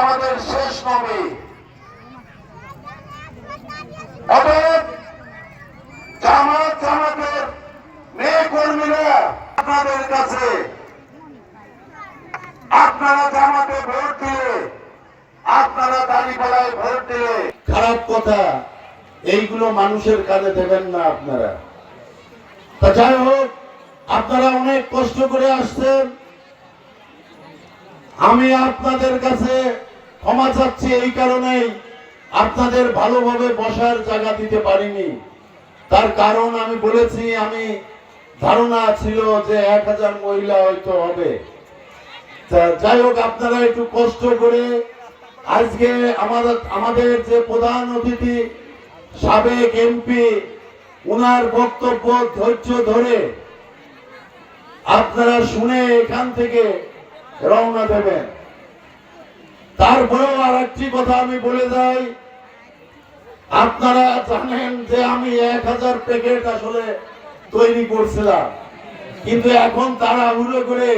আমাদের শেষ নবী। আপনারা আপনারা দাঁড়িপালায় ভোট দিলে খারাপ কথা, এইগুলো মানুষের কানে দেবেন না আপনারা। তা যাই হোক, আপনারা অনেক কষ্ট করে আসছেন। আমি আপনাদের কাছে ক্ষমা চাচ্ছি এই কারণেই আপনাদের ভালোভাবে বসার জায়গা দিতে পারিনি। তার কারণ আমি বলেছি, আমি ধারণা ছিল যে এক হাজার মহিলা হয়তো হবে। যাই হোক, আপনারা একটু কষ্ট করে আজকে আমাদের আমাদের যে প্রধান অতিথি, সাবেক এমপি, উনার বক্তব্য ধৈর্য ধরে আপনারা শুনে এখান থেকে রওনা দেবেন। তারপরেও আর একটি কথা আমি বলে যাই, আপনারা জানেন যে আমি এক হাজার প্যাকেট আসলে তৈরি করছিলাম। কিন্তু এখন তারা হুড়ো করে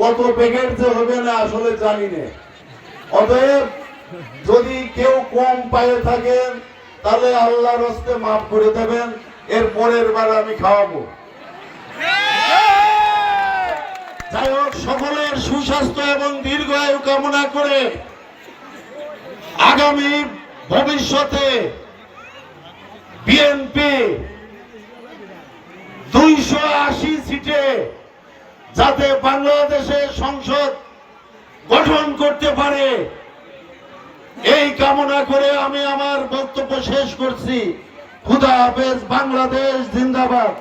কত প্যাকেট যে হবে না আসলে জানি না। অতএব যদি কেউ কম পায়ে থাকেন, তাহলে আল্লাহর হস্তে মাফ করে দেবেন, এর পরের বার আমি খাওয়াবো যাই হোক সকলের সুস্বাস্থ্য এবং দীর্ঘায়ু কামনা করে আগামী ভবিষ্যতে বিএনপি দুইশো আশি সিটে যাতে বাংলাদেশে সংসদ গঠন করতে পারে, এই কামনা করে আমি আমার বক্তব্য শেষ করছি। খুদা হাফেজ, বাংলাদেশ জিন্দাবাদ।